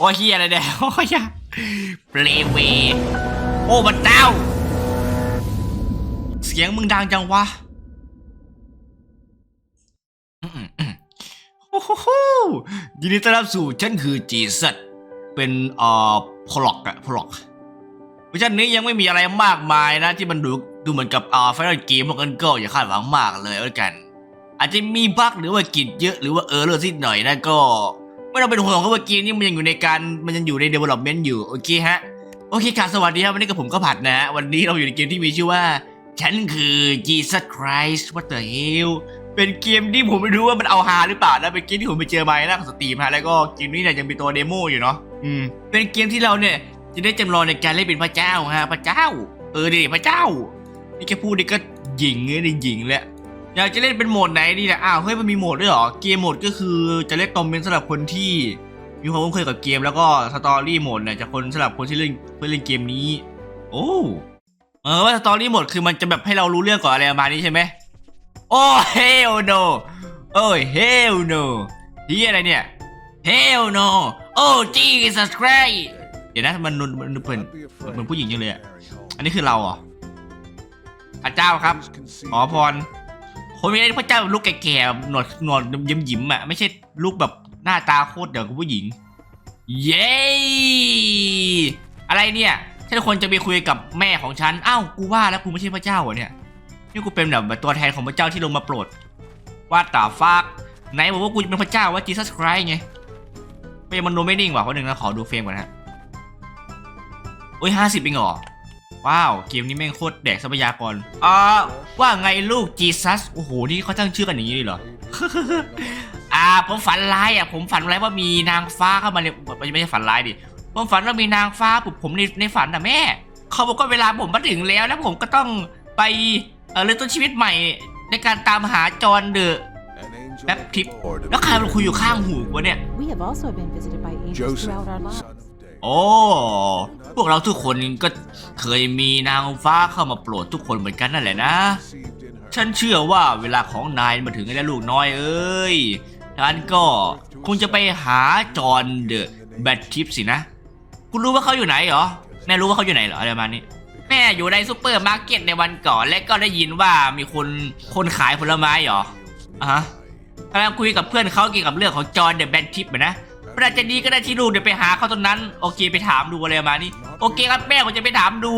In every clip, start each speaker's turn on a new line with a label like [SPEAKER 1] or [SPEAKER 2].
[SPEAKER 1] โอ้ยเฮียอะไรเนี่ยโอ้ยเปลเวโอ้บัดเจ้า เสียงมึงดังจังวะโอ้โหยินดีต้อนรับสู่ฉันคือจีสัตเป็นเอ่อพล็อกอะพล็อกเวอร์ชันนี้ยังไม่มีอะไรมากมายนะ ที่มันดูดูเหมือนกับอ่าไฟนอลเกมวกนั้นก็อย่าคาดหวังมากเลยแล้วกัน อาจจะมีบั๊กหรือว่ากิจเยอะหรือว่าเออร์เลอร์นิดหน่อยนะก็ ไม่ต้องเป็นห่วงเพราะว่าเกมนี้มันยังอยู่ในการมันยังอยู่ใน development อยู่โอเคฮะโอเคค่ะสวัสดีครับวันนี้กับผมก็ผัดนะฮะวันนี้เราอยู่ในเกมที่มีชื่อว่าฉันคือ Jesus Christ What the hell เป็นเกมที่ผมไม่รู้ว่ามันเอาฮาหรือเปล่านะเป็นเกมที่ผมไปเจอมาในหน้าของสตรีมฮะแล้วก็เกมนี้เนี่ยยังมีตัวเดโมอยู่เนาะอืมเป็นเกมที่เราเนี่ยจะได้จำลองในการเล่นเป็นพระเจ้าฮะพระเจ้า เออดิพระเจ้านี่แค่พูดนี่ก็หญิงเลยนี่หญิงแล้ว อยากจะเล่นเป็นโหมดไหนดีนะอ้าวเฮ้ยมันมีโหมดด้วยเหรอ เกมโหมดก็คือจะเล่นตอมเป็นสำหรับคนที่มีความคุ้นเคยกับเกมแล้วก็สตอรี่โหมดเนี่ยจะคนสำหรับคนที่เล่นเพื่อเล่นเกมนี้ โอ้เออว่าสตอรี่โหมดคือมันจะแบบให้เรารู้เรื่องก่อนอะไรประมาณนี้ใช่ไหมโอ้เฮลโนโอ้เฮลโนที่อะไรเนี่ยเฮลโนโอ้จีสัสไครเดี๋ยวนะมันมันมันเหมือนเหมือนผู้หญิงจังเลยอะอันนี้คือเราเหรอพระเจ้าครับขอพร คนไม่ได้พระเจ้าลูกแก่ๆหนวดหนวดยิ้มยิ้มๆอะไม่ใช่ลูกแบบหน้าตาโคตรเดี๋ยวกับผู้หญิง เย้อะไรเนี่ยฉันควรจะไปคุยกับแม่ของฉันอ้าวกูว่าแล้วกูไม่ใช่พระเจ้าเหรอเนี่ยนี่กูเป็นแบบตัวแทนของพระเจ้าที่ลงมาโปรดว่าตาฟากไหนบอกว่ากูจะเป็นพระเจ้าว่าจีซัสไครไงไม่มันดูไม่นิ่งว่ะเพราะหนึ่งนะขอดูเฟรมก่อนฮะโอ้ยห้าสิบเองเหรอ ว้าว เกมนี้แม่งโคตรแดกทรัพยากรอ่าว่าไงลูกจีซัส โอ้โห นี่เขาตั้งชื่อกันอย่างนี้เลยเหรอ อ่า ผมฝันร้ายอะ ผมฝันร้ายว่ามีนางฟ้าเข้ามาในไม่ใช่ฝันร้ายดิ ผมฝันว่ามีนางฟ้าปลุกผมในในฝันนะแม่ เขาบอกว่าเวลาผมมาถึงแล้วแล้วผมก็ต้องไปเออเริ่มต้นชีวิตใหม่ในการตามหาจอห์นเดอะ
[SPEAKER 2] แป๊บทิป
[SPEAKER 1] แล้วใครมันคุยอยู่ข้างหูกูวะเนี่ย โอ้พวกเราทุกคนก็เคยมีนางฟ้าเข้ามาโปรดทุกคนเหมือนกันนั่นแหละนะ ฉันเชื่อว่าเวลาของนายมาถึงแล้วลูกน้อยเอ้ยฉันก็คงจะไปหาจอห์นเดอะแบททิปสินะ คุณรู้ว่าเขาอยู่ไหนเหรอ แม่รู้ว่าเขาอยู่ไหนเหรออะไรประมาณนี้ แม่อยู่ในซูเปอร์มาร์เก็ตในวันก่อนและก็ได้ยินว่ามีคนคนขายผลไม้เหรออะฮะกำลังคุยกับเพื่อนเขาเกี่ยวกับเรื่องของจอห์นเดอะแบททิปนะ มันอาจจะดีก็ได้ที่ลูกเดี๋ยวไปหาเขาตรงนั้น โอเคไปถามดูอะไรประมาณนี้โอเคครับแม่ผมจะไปถามดู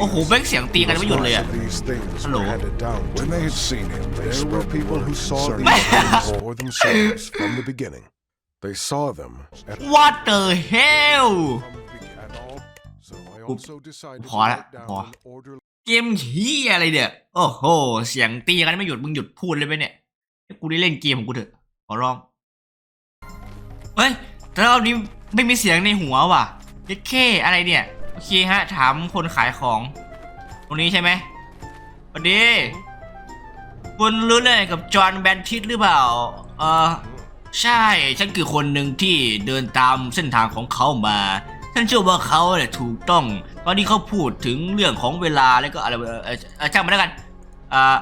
[SPEAKER 1] โอ้โหแม่งเสียงตีกันไม่หยุดเลยอะ
[SPEAKER 2] These things
[SPEAKER 1] Hello.
[SPEAKER 2] were handed down when they had seen him. There were people who saw these
[SPEAKER 1] Man.
[SPEAKER 2] things for themselves from the beginning. They saw them at
[SPEAKER 1] What the hell
[SPEAKER 2] and all. So I also decided to
[SPEAKER 1] พอละ
[SPEAKER 2] write down
[SPEAKER 1] พอ
[SPEAKER 2] an order
[SPEAKER 1] เกมเฮียอะไรเนี่ย โอ้โห เสียงตีกันไม่หยุด มึงหยุดพูดเลยไหมเนี่ยให้กูได้เล่นเกมของกูเถอะ ขอร้อง เฮ้ยแต่รอบนี้ไม่มีเสียงในหัวว่ะเจ๊เคอะไรเนี่ย โอเคฮะ ถามคนขายของ ตรงนี้ใช่ไหมสวัสดี คุณรู้เรื่องกับจอห์นแบนทิตหรือเปล่า เออใช่ ฉันคือคนหนึ่งที่เดินตามเส้นทางของเขามา ฉันเชื่อว่าเขาเนี่ยถูกต้อง ตอนที่เขาพูดถึงเรื่องของเวลาแล้วก็อะไรเออเอ่อเอ่อช่างมันแล้วกันอ่า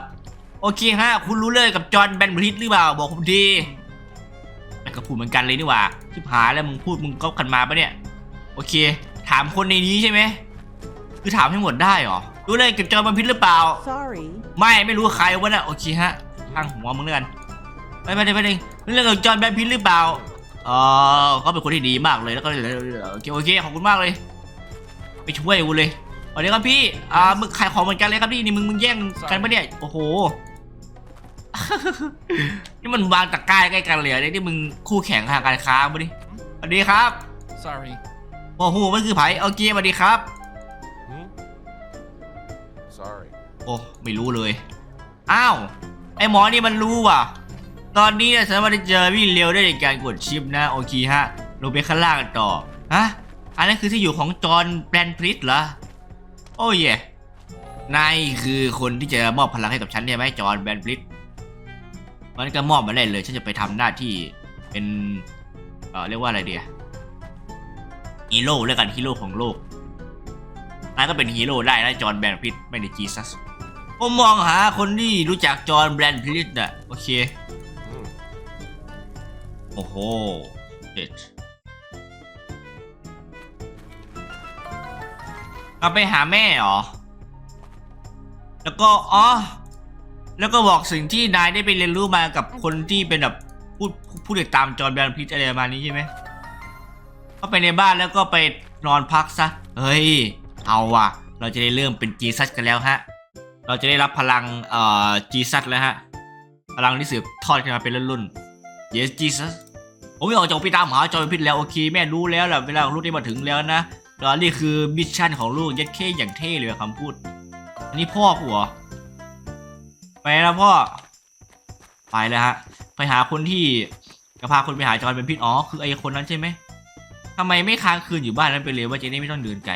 [SPEAKER 1] โอเคฮะ คุณรู้เรื่องกับจอห์นแบนบริตหรือเปล่า บอกผมที ก็พูดเหมือนกันเลยนี่หว่าชิบหายแล้วมึงพูดมึงก็กันมาปะเนี่ย โอเค ถามคนในนี้ใช่ไหมคือถามให้หมดได้เหรอ รู้เรื่องกับจอห์นแบนบริตหรือเปล่า
[SPEAKER 3] Sorry.
[SPEAKER 1] ไม่ไม่รู้ใครวะน่ะโอเคฮะทางหัวมึงเลื่อนไปไปไปไปเรื่องของจอห์นแบนพินหรือเปล่าเออเขาเป็นคนที่ดีมากเลยแล้วก็โอเคโอเคขอบคุณมากเลย ไปช่วยกูเลยสวัสดีครับพี่อ่ามึงขายของเหมือนกันเลยครับพี่นี่มึงมึงแย่งกันปะเนี่ยโอ้โห นี่มันวางตะกร้าใกล้กันเลยอะเนี่ยนี่มึงคู่แข่งทางการค้าปะดิสวัสดีครับ
[SPEAKER 4] Sorry.
[SPEAKER 1] โอ้โหมันคือไผ่โอเคสวัสดีครับ
[SPEAKER 2] Sorry.
[SPEAKER 1] โอ้ไม่รู้เลย อ้าว ไอหมอนี่มันรู้ว่ะ ตอนนี้เนี่ยฉันมาได้เจอวิ่งเร็วได้ในการกดชิปนะโอเคฮะ ลงไปข้างล่างกันต่อ ฮะ อันนั้นคือที่อยู่ของจอห์นแบรนพริตเหรอ โอ้ยนายคือคนที่จะมอบพลังให้กับฉันใช่ไหมจอห์นแบรนพริต งั้นก็มอบมาได้เลย ฉันจะไปทำหน้าที่เป็นเออเรียกว่าอะไรเดียฮีโร่แล้วกันฮีโร่ของโลกนายก็เป็นฮีโร่ได้นะจอห์นแบรนพิตไม่ได้จีซัสผมมองหาคนที่รู้จักจอห์นแบรนพิตนะโอเค โอ้โหเด็ดเอาไปหาแม่เหรอ แล้วก็ อ๋อ แล้วก็บอกสิ่งที่นายได้ไปเรียนรู้มากับคนที่เป็นแบบผู้ผู้ติดตามจอร์แดนพิทอะไรประมาณนี้ใช่ไหมเข้าไปในบ้านแล้วก็ไปนอนพักซะ เฮ้ย เอาว่ะ เราจะได้เริ่มเป็นจีซัสกันแล้วฮะ เราจะได้รับพลังเอ่อจีซัสแล้วฮะ พลังที่สืบทอดกันมาเป็นรุ่นๆ yes Jesus ผมไม่ออกจากไปตามหาจอร์แดนพิทแล้วโอเคแม่รู้แล้วแหละเวลาของลูกได้มาถึงแล้วนะแล้วนี่คือมิชชั่นของลูกยัดเข้อย่างเท่เลยคำพูด อันนี้พ่อกูเหรอ ไปแล้วพ่อ ไปแล้วฮะ ไปหาคนที่จะพาคนไปหาจอยเป็นพิษอ๋อคือไอ้คนนั้นใช่ไหมทำไมไม่ค้างคืนอยู่บ้านนั้นไปเลยว่าจะได้ไม่ต้องเดินไกล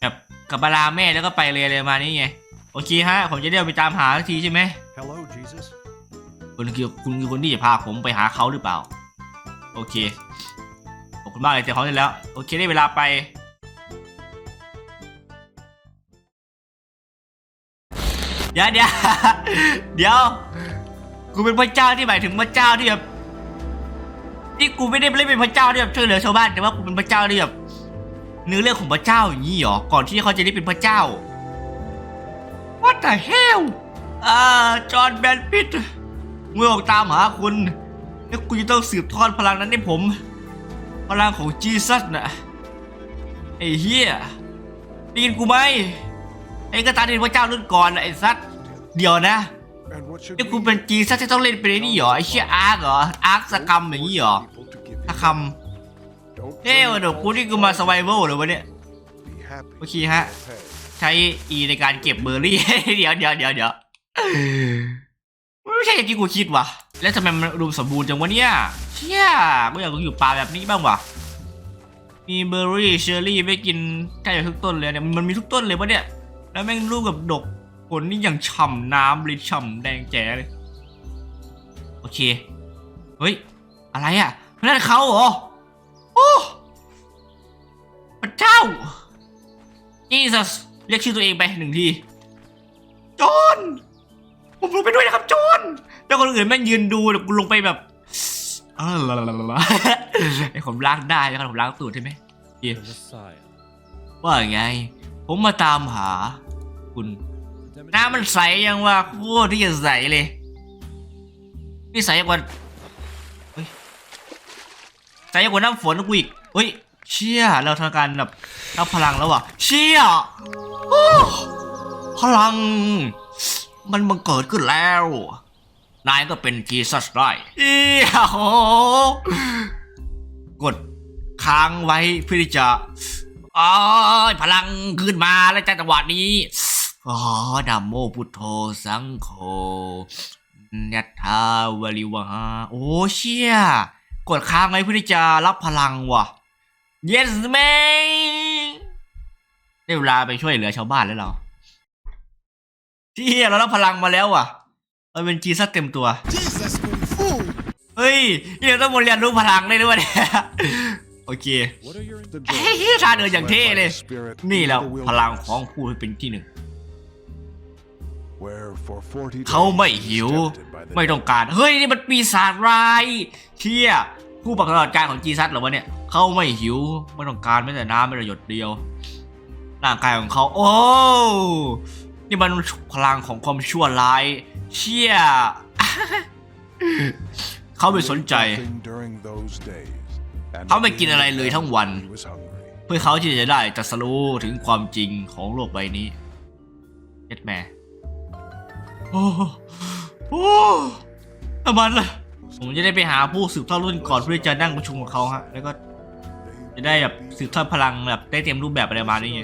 [SPEAKER 1] แบบกลับบาลาแม่แล้วก็ไปเลยอะไรประมาณนี้ไงโอเคฮะผมจะได้ไปตามหาสักทีใช่ไหม
[SPEAKER 2] Hello, Jesus.
[SPEAKER 1] คุณคือคุณคือคนที่จะพาผมไปหาเขาหรือเปล่า โอเคขอบคุณมากเลยเจอเขาได้แล้ว โอเคได้เวลาไป เดี๋ยวเดี๋ยวเดี๋ยวกูเป็นพระเจ้าที่หมายถึงพระเจ้าที่แบบที่กูไม่ได้เล่นเป็นพระเจ้าที่แบบช่วยเหลือชาวบ้านแต่ว่ากูเป็นพระเจ้าที่แบบเนื้อเรื่องของพระเจ้าอย่างนี้เหรอก่อนที่เขาจะได้เป็นพระเจ้า What the hell อ่าจอห์นแบนพิตเมื่อออกตามหาคุณแล้วคุณจะต้องสืบทอดพลังนั้นให้ผม พลังของจีซัสนะไอ้เหี้ยได้ยินกูไหม ไอ้กระตาเป็นพระเจ้ารุ่นก่อนน่ะไอ้ซัดเดี๋ยวนะนี่กูเป็นจีซัสที่ต้องเล่นเป็นไอ้นี่เหรอไอ้เชี่ยอาร์คเหรออาร์คสกรรมอย่างนี้เหรอถ้าคำเฮ้ยเดี๋ยวกูนี่กูมาสไวเวลเลยวะเนี่ยโอเคฮะ ใช้ E ในการเก็บเบอร์รี่ เดี๋ยวเดี๋ยวเดี๋ยวเดี๋ยวไม่ใช่อย่างที่กูคิดว่ะ แล้วทำไมมันอุดมสมบูรณ์จังวะเนี่ย เชี่ยกูอยากอยู่ป่าแบบนี้บ้างว่ะ มีเบอร์รี่เชอร์รี่ไม่กินแทบจะทุกต้นเลยเนี่ย มันมีทุกต้นเลยวะเนี่ย แล้วแม่งรูปกับดกผลนี่อย่างฉ่ำน้ำเลยฉ่ำแดงแจ๋เลย โอเค เฮ้ย อะไรอะนั่นเขาเหรอ โอ้พระเจ้า Jesus เรียกชื่อตัวเองไปหนึ่งที จอห์นผมลงไปด้วยนะครับจอห์นแล้วคนอื่นแม่งยืนดูแล้วกูลงไปแบบเออลาลาลาลาไอ้ผมล้างได้แล้วครับผมล้างตูดใช่ไหม
[SPEAKER 4] the Messiah.
[SPEAKER 1] ว่าไง ผมมาตามหา คุณน้ำมันใสยังว่าโคตรที่จะใสเลยนี่ใสกว่าเฮ้ยใสกว่าน้ำฝนกูอีกเฮ้ยเชี่ยเราทำการแบบรับพลังแล้วว่ะเชี่ยพลัง มันบังเกิดขึ้นแล้ว นายก็เป็นจีซัสได้เอียโหกดค้างไว้เพื่อที่จะอ๋อพลังขึ้นมาแล้วจังหวะนี้ อ๋อดัมโมพุทโธสังโฆยัตถาวริวหาโอ้เชี่ย กดค้างไว้เพื่อที่จะรับพลังว่ะ yes man ได้เวลาไปช่วยเหลือชาวบ้านแล้วเราเชี่ยเรารับพลังมาแล้วว่ะเราเป็นจีซัสเต็มตัว
[SPEAKER 2] Jesus kung fu!
[SPEAKER 1] เฮ้ยนี่เราต้องมาเรียนรู้พลังได้ด้วยเนี่ยโอเค
[SPEAKER 4] What are your
[SPEAKER 2] The
[SPEAKER 1] เฮ้ย
[SPEAKER 2] Jordan,
[SPEAKER 1] ท่าเดินอย่างเท่
[SPEAKER 2] led by
[SPEAKER 1] เลย
[SPEAKER 2] the Spirit
[SPEAKER 1] นี่
[SPEAKER 2] in
[SPEAKER 1] แหล้ว
[SPEAKER 2] the
[SPEAKER 1] พลังข
[SPEAKER 2] wilderness,
[SPEAKER 1] องผู้ที่เป็นที่หนึ่ง
[SPEAKER 2] where for 40
[SPEAKER 1] เขาไม่
[SPEAKER 2] days
[SPEAKER 1] หิว
[SPEAKER 2] tempted by the
[SPEAKER 1] ไม่ต้องการ เฮ้ย นี่มันปีศาจร้ายเชี่ยผู้ปฏิบัติการของจีซัสเหรอวะเนี่ยเขาไม่หิว ไม่ต้องการแม้แต่น้ำไม่แต่หยดเดียวร่างกายของเขา โอ้นี่มันพลังของความชั่วร้าย เชี่ยเขาไม่สนใจ
[SPEAKER 2] Nothing during those days. And
[SPEAKER 1] เขาไม่กินอะไรเลยทั้งวัน
[SPEAKER 2] he was hungry.
[SPEAKER 1] เพื่อเขาที่จะได้ตรัสรู้ถึงความจริงของโลกใบนี้เอ็ดแม่ โอ้โหทำไมล่ะผมจะได้ไปหาผู้สืบทอดรุ่นก่อนเพื่อจะนั่งประชุมกับเขาฮะ แล้วก็ จะได้แบบสืบทอดพลังแบบได้เต็มรูปแบบอะไรมาณนี้ไง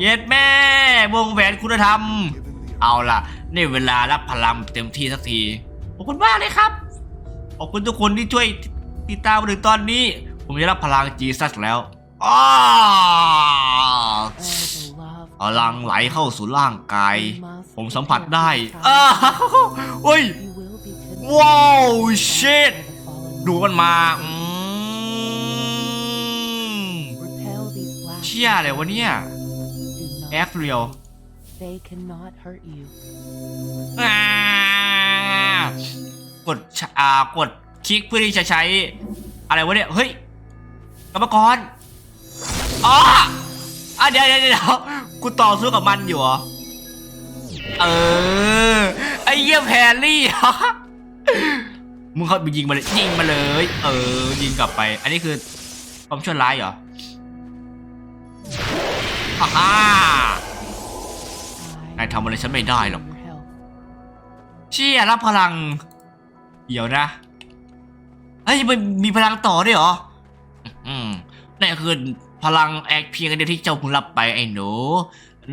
[SPEAKER 1] เย็ดแม่วงแหวนคุณธรรม เอาล่ะในเวลารับพลังเต็มที่สักทีขอบคุณมากเลยครับขอบคุณทุกคนที่ช่วยติดตามมาถึงตอนนี้ ผมจะรับพลังจีซัสแล้วอ้า ลังไหลเข้าสู่ร่างกาย
[SPEAKER 3] you must
[SPEAKER 1] ผมสัมผัสได้
[SPEAKER 3] prepare
[SPEAKER 1] อ้าเฮ้ย
[SPEAKER 3] You will be convinced
[SPEAKER 1] ว้าว
[SPEAKER 3] by
[SPEAKER 1] เชิด
[SPEAKER 3] the fallen
[SPEAKER 1] ดูมันมาอืม
[SPEAKER 3] Repel these black
[SPEAKER 1] เชี่ยอะไรวะเนี่ย
[SPEAKER 3] Do not
[SPEAKER 1] แอฟเรียล
[SPEAKER 3] They cannot hurt you
[SPEAKER 1] อ่ากดชะอ่ากดคลิกเพื่อที่จะใช้ อะไรวะเนี่ย เฮ้ยกรรมกรอ๋อ อะเดี๋ยวเดี๋ยวเดี๋ยวกูต่อสู้กับมันอยู่เหรอ เออ ไอ้เยี่ยแพรรี่มึงเขาไปยิงมาเลยยิงมาเลย เออ ยิงกลับไป อันนี้คือความชั่วร้ายเหรอฮ่าฮ่านายทำอะไรฉันไม่ได้หรอก เชี่ยรับพลัง เดี๋ยวนะเฮ้ยมันมีพลังต่อด้วยเหรอ อืมนั่นคือ พลังแอกเพียงอันเดียวที่เจ้าเพิ่งรับไปไอ้หนู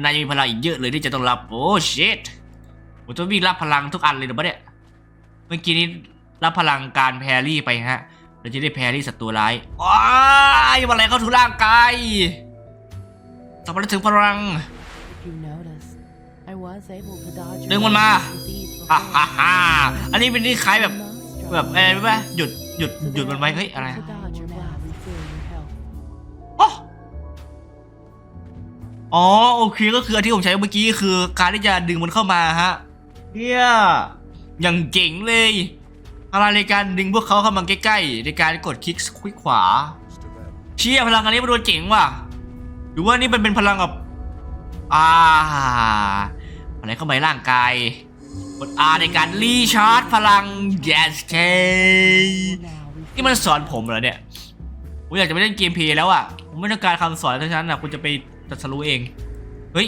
[SPEAKER 1] นายยังมีพลังอีกเยอะเลยที่จะต้องรับ โอ้ชิตผมจะวิ่งรับพลังทุกอันเลยเหรือปะเนี่ย เมื่อกี้นี้รับพลังการแพรรี่ไปฮะ เราจะได้แพรรี่ศัตรูร้ายว้ายอะไรเข้าถูร่างกายสัมผัสถึงพลัง
[SPEAKER 3] If you notice, I was able to dodge
[SPEAKER 1] ดึงมันมา
[SPEAKER 3] your disease
[SPEAKER 1] ฮ่า
[SPEAKER 3] before.
[SPEAKER 1] ฮ่าฮ่าอันนี้เป็นที่คล้ายแบบ
[SPEAKER 3] You must
[SPEAKER 1] แบบ
[SPEAKER 3] drop
[SPEAKER 1] อะไรรู้ปะหยุดหยุด
[SPEAKER 3] so
[SPEAKER 1] หยุดมันไว้ เฮ้ยอะไร อ๋อโอเคก็คืออันที่ผมใช้เมื่อกี้คือการที่จะดึงมันเข้ามาฮะเฮียอย่างเจ๋งเลย อะไรในการดึงพวกเขาเข้ามาใกล้ๆในการกดคลิกคลิกขวา เชี่ยพลังอันนี้มันโดนเจ๋งว่ะหรือว่านี่มันเป็นพลังแบบอ่าอะไรเข้ามาในร่างกายกด R ในการรีชาร์จพลัง yes เ Now
[SPEAKER 3] refill
[SPEAKER 1] นี่มันสอนผมเหรอเนี่ยผมอยากจะไปเล่นเกมเพลย์แล้วอะผมไม่ต้องการคำสอนทั้งนั้นอะคุณจะไป ตัดสรู้เอง เฮ้ย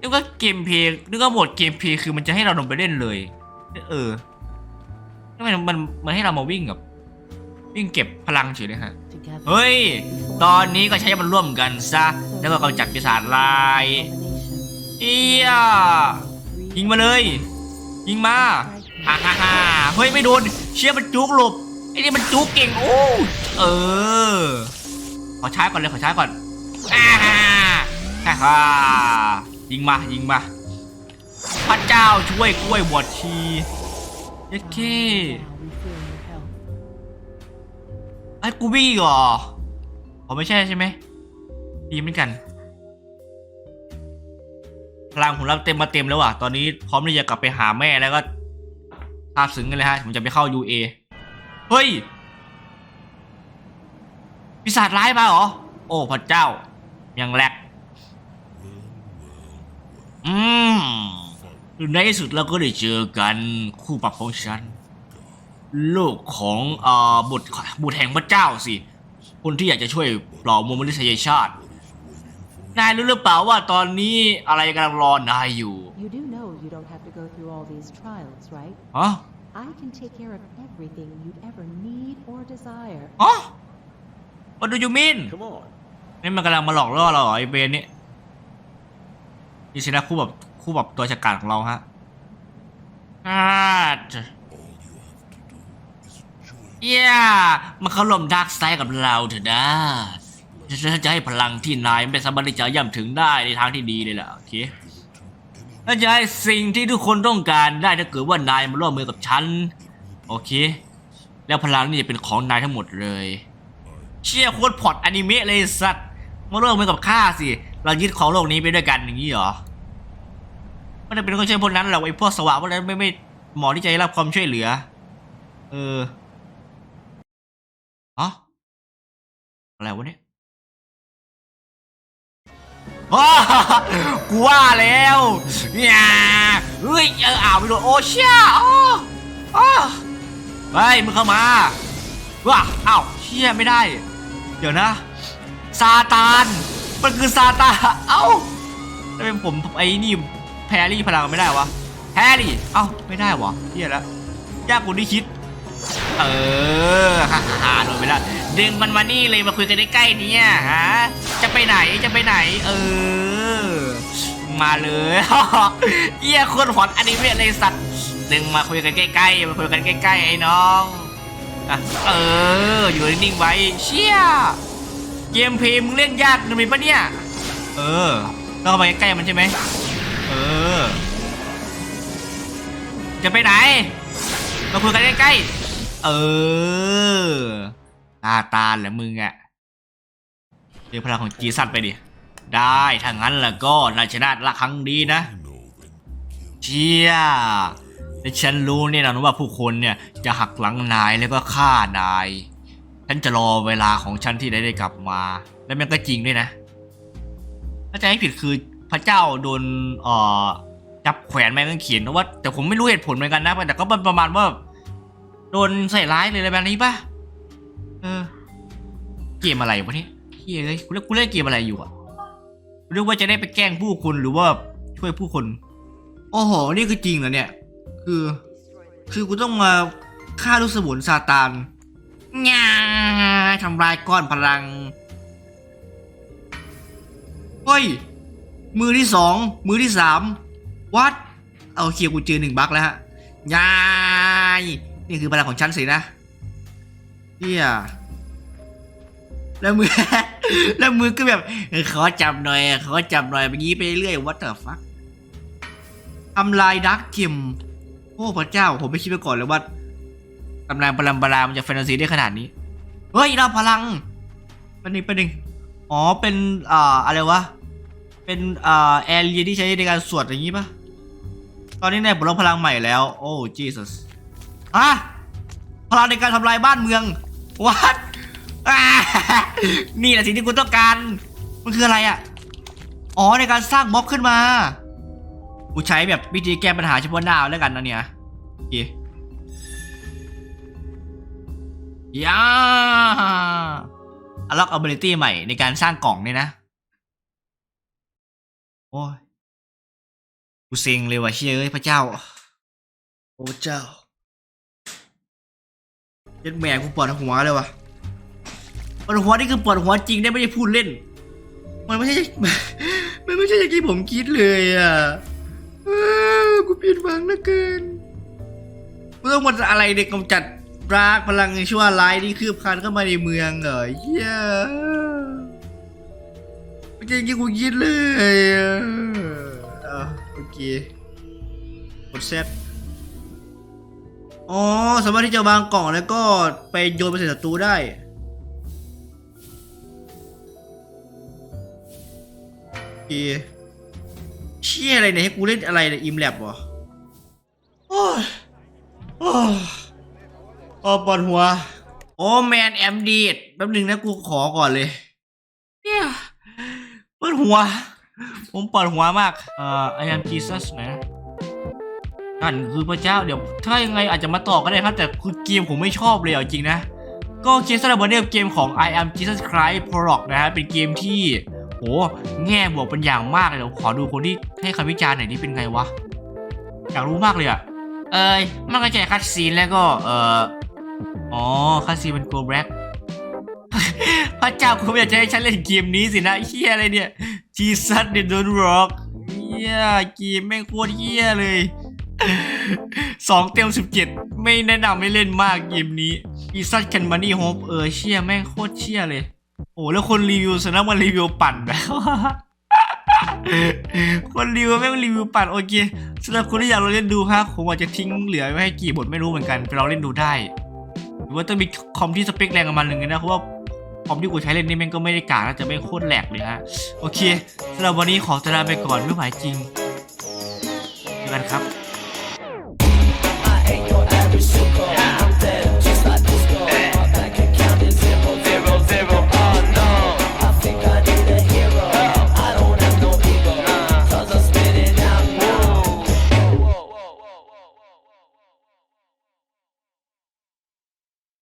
[SPEAKER 1] นี่ก็เกมเพลย์นี่ก็โหมดเกมเพลย์คือมันจะให้เราลงไปเล่นเลย เออทำไมมันมันให้เรามาวิ่งกับวิ่งเก็บพลังเฉยเลยฮะ
[SPEAKER 3] together.
[SPEAKER 1] เฮ้ย ตอนนี้ก็ใช้มันร่วมกันซะ แล้วก็กำจัดปีศาจลาย
[SPEAKER 3] Combination.
[SPEAKER 1] เอียยิงมาเลย ยิงมาฮ่าฮ่าฮ่าเฮ้ยไม่โดน เชี่ยมันจุกหลบ ไอ้นี่มันจุกเก่ง โอ้ เออ ขอใช้ก่อนเลยขอใช้ก่อนอ่า ฮ่าฮ่ายิงมายิงมาพระเจ้าช่วยกล้วยบวชชีเยัดเคไอ้กูวิ่งอีกเหรออ๋อไม่ใช่ใช่ไหมดีเหมือนกันพลังผมรับเต็มมาเต็มแล้วอะ ตอนนี้พร้อมที่จะกลับไปหาแม่แล้วก็ทาบซึ้งกันเลยฮะ ผมจะไปเข้า UA เฮ้ยปีศาจร้ายมาเหรอ โอ้พระเจ้า ยังแหลก อืมในที่สุดเราก็ได้เจอกันคู่ปรับของฉัน ลูกของเอ่อบุตรบุตรแห่งพระเจ้าสิ คนที่อยากจะช่วยปลอมมวลมนุษยชาติ นายรู้หรือเปล่าว่าตอนนี้อะไรกำลังรอนายอยู่
[SPEAKER 4] You do know you don't have to go through all these trials, right?
[SPEAKER 1] ฮะ
[SPEAKER 4] I can take care of everything you'd ever need or desire.
[SPEAKER 1] ฮะ What do you mean
[SPEAKER 2] Come on.
[SPEAKER 1] นี่มันกำลังมาหลอกล่อเราเหรอไอ้เบนนี่ นี่สินะคู่แบบคู่แบบตัวจัดการของเราฮะอ่าจะเย้มันเขาลมดาร์กไซด์กับเราเถอะนะฉันจะให้พลังที่นายไม่สามารถที่จะย่ำถึงได้ในทางที่ดีเลยล่ะโอเคและจะให้สิ่งที่ทุกคนต้องการได้ถ้าเกิดว่านายมาร่วมมือกับฉันโอเค แล้วพลังนี่จะเป็นของนายทั้งหมดเลย เชี่ยโคตรพล็อดอนิเมะเลยสัตว์มาร่วมมือกับข้าสิ เรายึดของโลกนี้ไปด้วยกันอย่างนี้เหรอ ไม่ได้เป็นคนใช่พวกนั้นหรอกไอ้พวกสวะพวกนั้นไม่ไม่หมอที่จะได้รับความช่วยเหลือ เอออะอะไรวะเนี่ยว้ากูว่าแล้วเนี่ยเฮ้ยเอออ่าวไปโดนโอเชียอ๋ออ๋อเฮ้ยมึงเข้ามาว้าอ้าวเชี่ยไม่ได้ เดี๋ยวนะซาตานมันคือซาตานเอ้าแล้วเป็นผมไอ้นี่ แพรรี่พลังไม่ได้วะแพรรี่ เอ้าไม่ได้วะเฮียแล้วยากกว่าที่คิด เออฮ่าฮ่าฮ่าโดนไปแล้วดึงมันมานี่เลยมาคุยกันใกล้ๆเนี่ยฮะจะไปไหนจะไปไหน เออ มาเลยเฮียคนหอนอนิเมะเลยสัตว์ดึงมาคุยกันใกล้ๆมาคุยกันใกล้ๆไอ้น้องอะเออ อยู่นิ่งๆไว้ เชี่ยเกมเพลย์มึงเล่นยากนะมีปะเนี่ย เออต้องเข้าไปใกล้มันใช่ไหม จะไปไหน มาคุยกันใกล้ๆ เออตาตาแหละมึงอะเรียกพลังของจีสัตไปดิ ได้ถ้างั้นแล้วก็นายชนะละครั้งดีนะ เชี่ยและฉันรู้แน่นอนว่าผู้คนเนี่ยจะหักหลังนายแล้วก็ฆ่านาย ฉันจะรอเวลาของฉันที่ได้ได้กลับมา และมันก็จริงด้วยนะ ถ้าจะให้ผิดคือพระเจ้าโดนเอ่อ จับแขวนไม้กางเขนเพราะว่า แต่ผมไม่รู้เหตุผลเหมือนกันนะแต่ก็ประมาณว่า โดนใส่ร้ายเลยอะไรแบบนี้ป่ะเออ เกมอะไรวะเนี่ยเฮ้ยเอ้ยกูเล่นกูเล่นเกมอะไรอยู่อะกูนึกว่าจะได้ไปแกล้งผู้คนหรือว่าช่วยผู้คน โอ้โห นี่คือจริงเหรอเนี่ย คือ คือกูต้องมาฆ่าลูกสมุนซาตานง่าทำลายก้อนพลัง เฮ้ย มือที่สอง มือที่สาม วัดเอาเคียร์กูเจอหนึ่งบั๊กแล้วฮะยายนี่คือพลังของฉันสินะเฮียแล้วมือ แล้วมือก็แบบขอจับหน่อยขอจับหน่อยแบบนี้ไปเรื่อยวัดเตอร์ฟักทำลายดักเกมโอ้พระเจ้า ผมไม่คิดมาก่อนเลยว่าตำนานปรัมปรามันจะแฟนตาซีได้ขนาดนี้ เฮ้ยเราพลังเป็นหนึ่งเป็นหนึ่งอ๋อเป็นอ่าอะไรวะ เป็นอ่าแอเรียที่ใช้ในการสวดอย่างนี้ปะ ตอนนี้เนี่ยผมลดพลังใหม่แล้ว โอ้จีสัสอะพลังในการทำลายบ้านเมืองวัดนี่แหละสิ่งที่กูต้องการ มันคืออะไรอะ อ๋อในการสร้างบล็อกขึ้นมา กูใช้แบบวิธีแก้ปัญหาเฉพาะหน้าแล้วกันนะเนี่ยโอเคยาอัลล็อก ability ใหม่ในการสร้างกล่องเนี่ยนะ โอ้ย กูเซ็งเลยว่ะเชื่ยเอ้ยพระเจ้า โอ้เจ้าเย็ดแม่กูปวดหัวเลยว่ะปวดหัวนี่คือปวดหัวจริงได้ไม่ได้พูดเล่น มันไม่ใช่ มันไม่ใช่อย่างที่ผมคิดเลยอะกูผิดหวังเหลือเกินกูต้องมาอะไรเด็กกำจัดรากพลังชั่วร้ายที่คืบคานเข้ามาในเมืองเหรอเฮียไม่ใช่อย่างที่กูคิดเลยอะ เคกดเซตอ๋อ สามารถที่จะวางกล่องแล้วก็ไปโยนไปใส่ศัตรูได้ โอเค เชี่ยอะไรเนี่ย ให้กูเล่นอะไรเนี่ยอิมแลบวะโอ้ยโอ้ยโอ้ปวดหัว โอ้แมนแอมดีดแป๊บหนึงนะกูขอก่อนเลย เนี่ยปวดหัว ผมปวดหัวมาก เอ่อ I am Jesus นะนั่นคือพระเจ้าเดี๋ยว ถ้ายังไงอาจจะมาต่อก็ได้ครับ แต่คือเกมผมไม่ชอบเลยเอาจริงนะ ก็โอเคสำหรับวันนี้เกมของ I am Jesus Christ Prologue นะฮะเป็นเกมที่โหแง่บวกเป็นอย่างมากเลยเดี๋ยวขอดูคนที่ให้คำวิจารณ์หน่อยนี่เป็นไงวะ อยากรู้มากเลยอะเอ้ยมันก็แค่คัดซีนแล้วก็ เอ่อ อ๋อคัดซีนเป็นโกลแบล็ก พระเจ้าคุณอยากจะให้ฉันเล่นเกมนี้สินะเฮียอะไรเนี่ยจีซัสเดนโดนร็อกเฮียเกมแม่งโคตรเฮียเลยสองเต็มสิบเจ็ดไม่แนะนำให้เล่นมากเกมนี้จีซัสแคนมานี่โฮปเออเชี่ยแม่งโคตรเชี่ยเลย โอ้แล้วคนรีวิวสนะมันรีวิวปั่นแบบคนรีวิวแม่งรีวิวปั่นโอเคสำหรับคนที่อยากลองเล่นดูฮะผมอาจจะทิ้งเหลือไว้ให้กี่บทไม่รู้เหมือนกันไปลองเล่นดูได้ หรือว่าต้องมีคอมที่สเปคแรงประมาณหนึ่งนะเพราะว่า คอมที่กูใช้เล่นนี่แม่งก็ไม่ได้กากนะจะไม่โคตรแหลกเลยฮะ โอเคสำหรับวันนี้ขอตัวลาไปก่อนไม่ไหวจริงเจอกันครับ